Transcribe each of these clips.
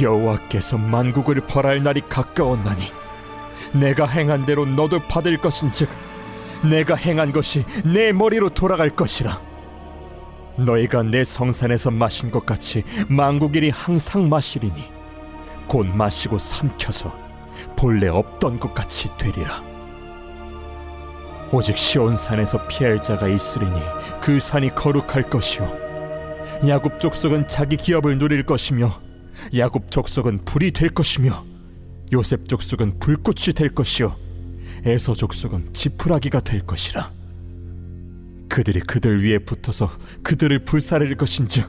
여호와께서 만국을 벌할 날이 가까웠나니 내가 행한 대로 너도 받을 것인즉 내가 행한 것이 내 머리로 돌아갈 것이라. 너희가 내 성산에서 마신 것 같이 만국일이 항상 마시리니 곧 마시고 삼켜서 본래 없던 것 같이 되리라. 오직 시온산에서 피할 자가 있으리니 그 산이 거룩할 것이요. 야곱 족속은 자기 기업을 누릴 것이며 야곱 족속은 불이 될 것이며 요셉 족속은 불꽃이 될 것이요 에서 족속은 지푸라기가 될 것이라 그들이 그들 위에 붙어서 그들을 불사를 것인즉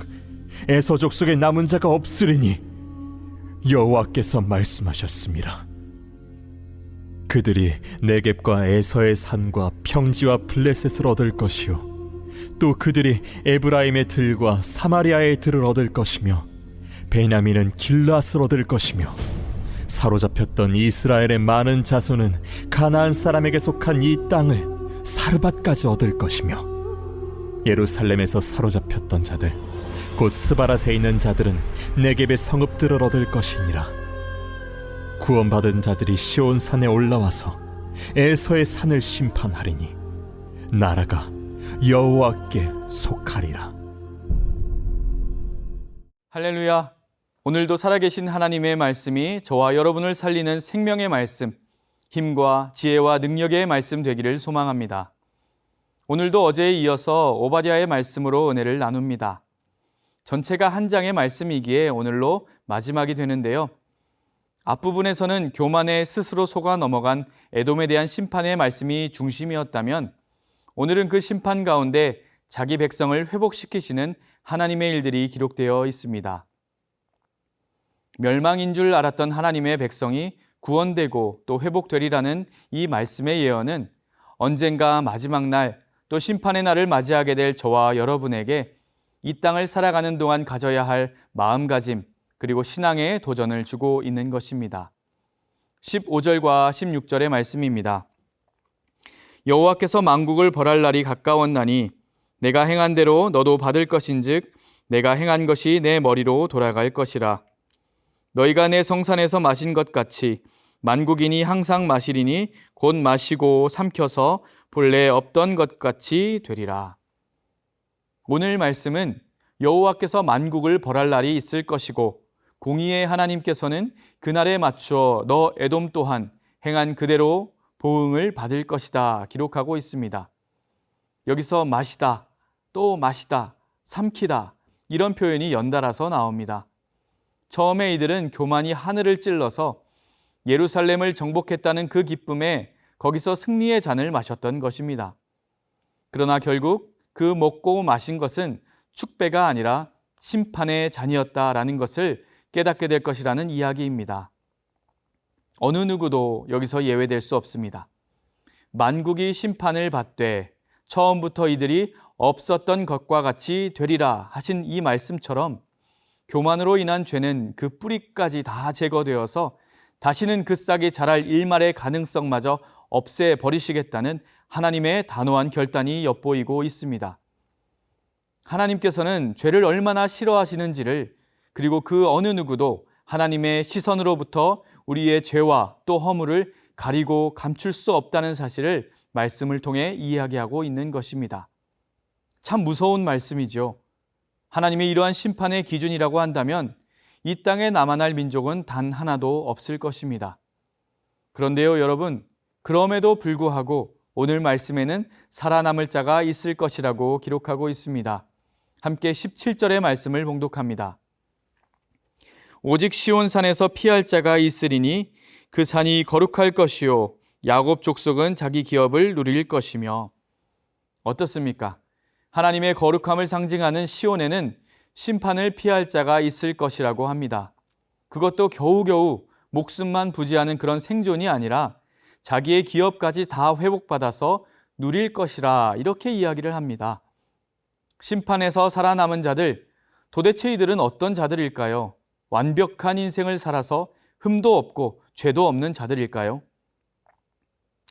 에서 족속에 남은 자가 없으리니 여호와께서 말씀하셨습니다. 그들이 네겝과 에서의 산과 평지와 블레셋을 얻을 것이요 또 그들이 에브라임의 들과 사마리아의 들을 얻을 것이며 베냐민은 길라스를 얻을 것이며 사로잡혔던 이스라엘의 많은 자손은 가나안 사람에게 속한 이 땅을 사르밧까지 얻을 것이며 예루살렘에서 사로잡혔던 자들 곧 스바라세 있는 자들은 네겝의 성읍들을 얻을 것이니라 구원받은 자들이 시온 산에 올라와서 에서의 산을 심판하리니 나라가 여호와께 속하리라 할렐루야. 오늘도 살아계신 하나님의 말씀이 저와 여러분을 살리는 생명의 말씀, 힘과 지혜와 능력의 말씀 되기를 소망합니다. 오늘도 어제에 이어서 오바댜의 말씀으로 은혜를 나눕니다. 전체가 한 장의 말씀이기에 오늘로 마지막이 되는데요. 앞부분에서는 교만에 스스로 속아 넘어간 에돔에 대한 심판의 말씀이 중심이었다면 오늘은 그 심판 가운데 자기 백성을 회복시키시는 하나님의 일들이 기록되어 있습니다. 멸망인 줄 알았던 하나님의 백성이 구원되고 또 회복되리라는 이 말씀의 예언은 언젠가 마지막 날 또 심판의 날을 맞이하게 될 저와 여러분에게 이 땅을 살아가는 동안 가져야 할 마음가짐 그리고 신앙의 도전을 주고 있는 것입니다. 15절과 16절의 말씀입니다. 여호와께서 만국을 벌할 날이 가까웠나니 내가 행한 대로 너도 받을 것인즉 내가 행한 것이 내 머리로 돌아갈 것이라 너희가 내 성산에서 마신 것 같이 만국인이 항상 마시리니 곧 마시고 삼켜서 본래 없던 것 같이 되리라. 오늘 말씀은 여호와께서 만국을 벌할 날이 있을 것이고 공의의 하나님께서는 그날에 맞추어 너 에돔 또한 행한 그대로 보응을 받을 것이다 기록하고 있습니다. 여기서 마시다, 또 마시다, 삼키다 이런 표현이 연달아서 나옵니다. 처음에 이들은 교만이 하늘을 찔러서 예루살렘을 정복했다는 그 기쁨에 거기서 승리의 잔을 마셨던 것입니다. 그러나 결국 그 먹고 마신 것은 축배가 아니라 심판의 잔이었다라는 것을 깨닫게 될 것이라는 이야기입니다. 어느 누구도 여기서 예외될 수 없습니다. 만국이 심판을 받되 처음부터 이들이 없었던 것과 같이 되리라 하신 이 말씀처럼 교만으로 인한 죄는 그 뿌리까지 다 제거되어서 다시는 그 싹이 자랄 일말의 가능성마저 없애 버리시겠다는 하나님의 단호한 결단이 엿보이고 있습니다. 하나님께서는 죄를 얼마나 싫어하시는지를 그리고 그 어느 누구도 하나님의 시선으로부터 우리의 죄와 또 허물을 가리고 감출 수 없다는 사실을 말씀을 통해 이야기하고 있는 것입니다. 참 무서운 말씀이죠. 하나님의 이러한 심판의 기준이라고 한다면 이 땅에 남아날 민족은 단 하나도 없을 것입니다. 그런데요, 여러분, 그럼에도 불구하고 오늘 말씀에는 살아남을 자가 있을 것이라고 기록하고 있습니다. 함께 17절의 말씀을 봉독합니다. 오직 시온산에서 피할 자가 있으리니 그 산이 거룩할 것이요 야곱 족속은 자기 기업을 누릴 것이며 어떻습니까? 하나님의 거룩함을 상징하는 시온에는 심판을 피할 자가 있을 것이라고 합니다. 그것도 겨우겨우 목숨만 부지하는 그런 생존이 아니라 자기의 기업까지 다 회복받아서 누릴 것이라 이렇게 이야기를 합니다. 심판에서 살아남은 자들, 도대체 이들은 어떤 자들일까요? 완벽한 인생을 살아서 흠도 없고 죄도 없는 자들일까요?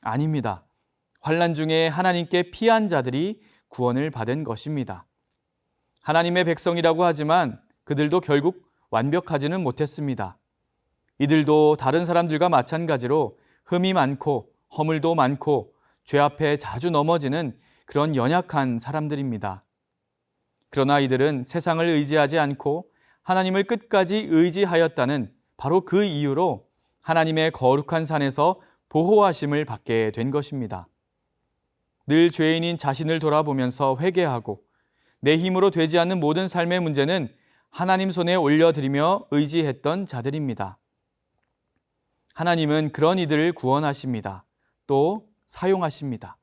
아닙니다. 환란 중에 하나님께 피한 자들이 구원을 받은 것입니다. 하나님의 백성이라고 하지만 그들도 결국 완벽하지는 못했습니다. 이들도 다른 사람들과 마찬가지로 흠이 많고 허물도 많고 죄 앞에 자주 넘어지는 그런 연약한 사람들입니다. 그러나 이들은 세상을 의지하지 않고 하나님을 끝까지 의지하였다는 바로 그 이유로 하나님의 거룩한 산에서 보호하심을 받게 된 것입니다. 늘 죄인인 자신을 돌아보면서 회개하고 내 힘으로 되지 않는 모든 삶의 문제는 하나님 손에 올려드리며 의지했던 자들입니다. 하나님은 그런 이들을 구원하십니다. 또 사용하십니다.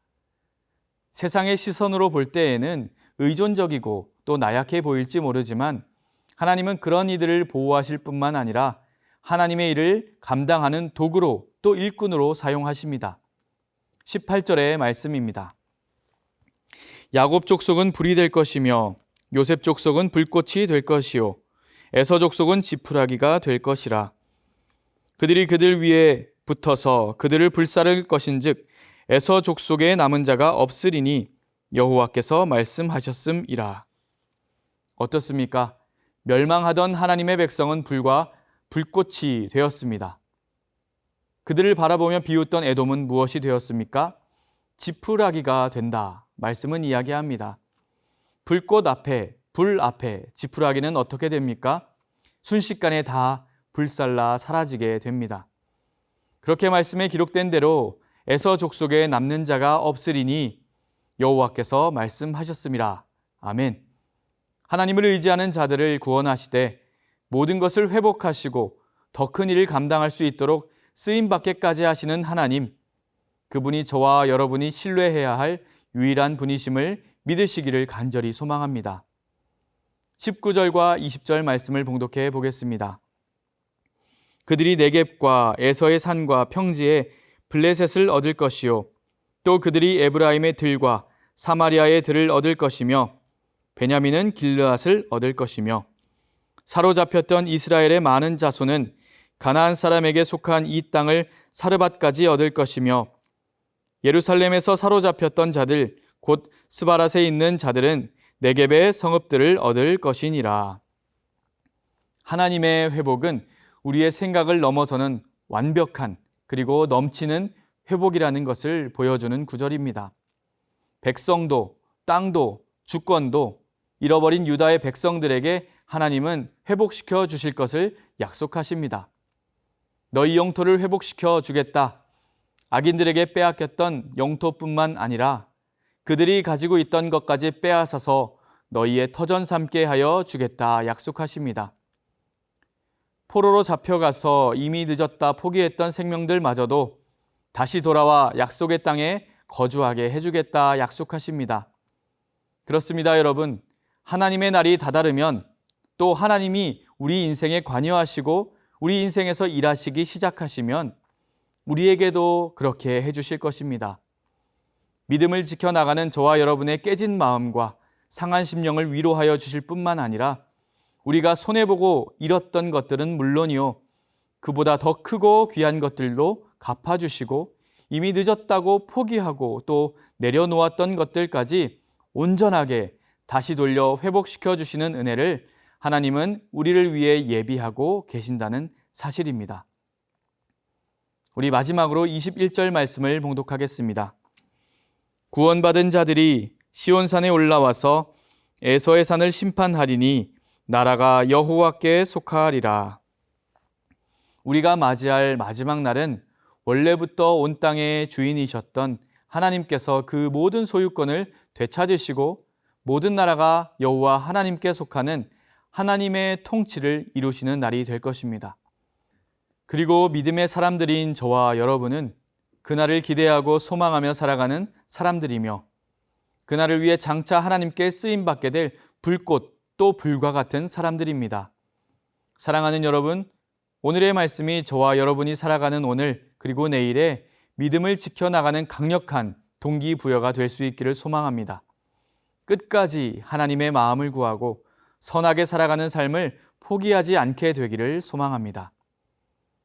세상의 시선으로 볼 때에는 의존적이고 또 나약해 보일지 모르지만 하나님은 그런 이들을 보호하실 뿐만 아니라 하나님의 일을 감당하는 도구로 또 일꾼으로 사용하십니다. 18절의 말씀입니다. 야곱 족속은 불이 될 것이며 요셉 족속은 불꽃이 될 것이요 에서 족속은 지푸라기가 될 것이라 그들이 그들 위에 붙어서 그들을 불사를 것인즉 에서 족속에 남은 자가 없으리니 여호와께서 말씀하셨음이라 어떻습니까? 멸망하던 하나님의 백성은 불과 불꽃이 되었습니다. 그들을 바라보며 비웃던 에돔은 무엇이 되었습니까? 지푸라기가 된다. 말씀은 이야기합니다. 불꽃 앞에, 불 앞에 지푸라기는 어떻게 됩니까? 순식간에 다 불살라 사라지게 됩니다. 그렇게 말씀에 기록된 대로 에서 족속에 남는 자가 없으리니 여호와께서 말씀하셨습니다. 아멘. 하나님을 의지하는 자들을 구원하시되 모든 것을 회복하시고 더 큰 일을 감당할 수 있도록 쓰임 받게까지 하시는 하나님, 그분이 저와 여러분이 신뢰해야 할 유일한 분이심을 믿으시기를 간절히 소망합니다. 19절과 20절 말씀을 봉독해 보겠습니다. 그들이 네겝과 에서의 산과 평지에 블레셋을 얻을 것이요 또 그들이 에브라임의 들과 사마리아의 들을 얻을 것이며 베냐민은 길르앗을 얻을 것이며 사로잡혔던 이스라엘의 많은 자손은 가나안 사람에게 속한 이 땅을 사르밧까지 얻을 것이며 예루살렘에서 사로잡혔던 자들 곧 스바랏에 있는 자들은 네겝의 성읍들을 얻을 것이니라. 하나님의 회복은 우리의 생각을 넘어서는 완벽한 그리고 넘치는 회복이라는 것을 보여주는 구절입니다. 백성도 땅도 주권도 잃어버린 유다의 백성들에게 하나님은 회복시켜 주실 것을 약속하십니다. 너희 영토를 회복시켜 주겠다. 악인들에게 빼앗겼던 영토뿐만 아니라 그들이 가지고 있던 것까지 빼앗아서 너희의 터전 삼게 하여 주겠다 약속하십니다. 포로로 잡혀가서 이미 늦었다 포기했던 생명들마저도 다시 돌아와 약속의 땅에 거주하게 해주겠다 약속하십니다. 그렇습니다, 여러분. 하나님의 날이 다다르면 또 하나님이 우리 인생에 관여하시고 우리 인생에서 일하시기 시작하시면 우리에게도 그렇게 해주실 것입니다. 믿음을 지켜나가는 저와 여러분의 깨진 마음과 상한 심령을 위로하여 주실 뿐만 아니라 우리가 손해보고 잃었던 것들은 물론이요. 그보다 더 크고 귀한 것들도 갚아주시고 이미 늦었다고 포기하고 또 내려놓았던 것들까지 온전하게 다시 돌려 회복시켜 주시는 은혜를 하나님은 우리를 위해 예비하고 계신다는 사실입니다. 우리 마지막으로 21절 말씀을 봉독하겠습니다. 구원받은 자들이 시온산에 올라와서 에서의 산을 심판하리니 나라가 여호와께 속하리라. 우리가 맞이할 마지막 날은 원래부터 온 땅의 주인이셨던 하나님께서 그 모든 소유권을 되찾으시고 모든 나라가 여호와 하나님께 속하는 하나님의 통치를 이루시는 날이 될 것입니다. 그리고 믿음의 사람들인 저와 여러분은 그날을 기대하고 소망하며 살아가는 사람들이며 그날을 위해 장차 하나님께 쓰임 받게 될 불꽃 또 불과 같은 사람들입니다. 사랑하는 여러분, 오늘의 말씀이 저와 여러분이 살아가는 오늘 그리고 내일에 믿음을 지켜나가는 강력한 동기부여가 될 수 있기를 소망합니다. 끝까지 하나님의 마음을 구하고 선하게 살아가는 삶을 포기하지 않게 되기를 소망합니다.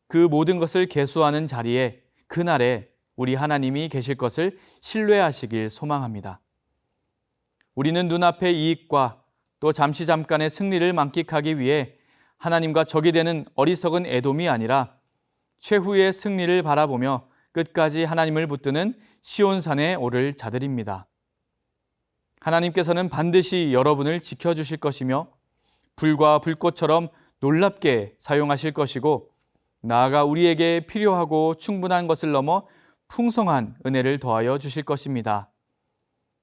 그 모든 것을 계수하는 자리에 그날에 우리 하나님이 계실 것을 신뢰하시길 소망합니다. 우리는 눈앞의 이익과 또 잠시 잠깐의 승리를 만끽하기 위해 하나님과 적이 되는 어리석은 애돔이 아니라 최후의 승리를 바라보며 끝까지 하나님을 붙드는 시온산에 오를 자들입니다. 하나님께서는 반드시 여러분을 지켜주실 것이며 불과 불꽃처럼 놀랍게 사용하실 것이고 나아가 우리에게 필요하고 충분한 것을 넘어 풍성한 은혜를 더하여 주실 것입니다.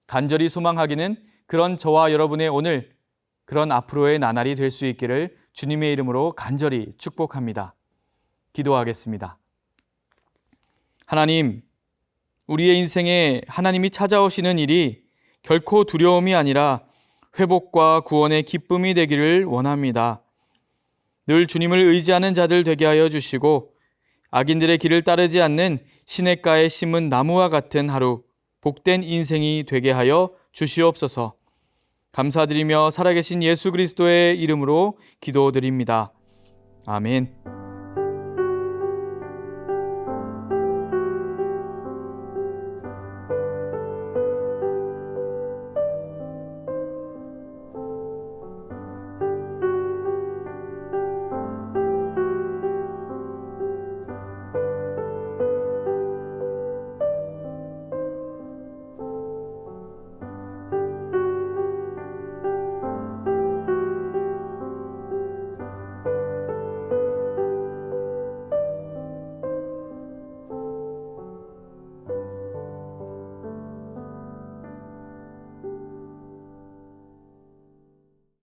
간절히 소망하기는 그런 저와 여러분의 오늘 그런 앞으로의 나날이 될 수 있기를 주님의 이름으로 간절히 축복합니다. 기도하겠습니다. 하나님, 우리의 인생에 하나님이 찾아오시는 일이 결코 두려움이 아니라 회복과 구원의 기쁨이 되기를 원합니다. 늘 주님을 의지하는 자들 되게 하여 주시고 악인들의 길을 따르지 않는 시냇가에 심은 나무와 같은 하루 복된 인생이 되게 하여 주시옵소서. 감사드리며 살아계신 예수 그리스도의 이름으로 기도드립니다. 아멘.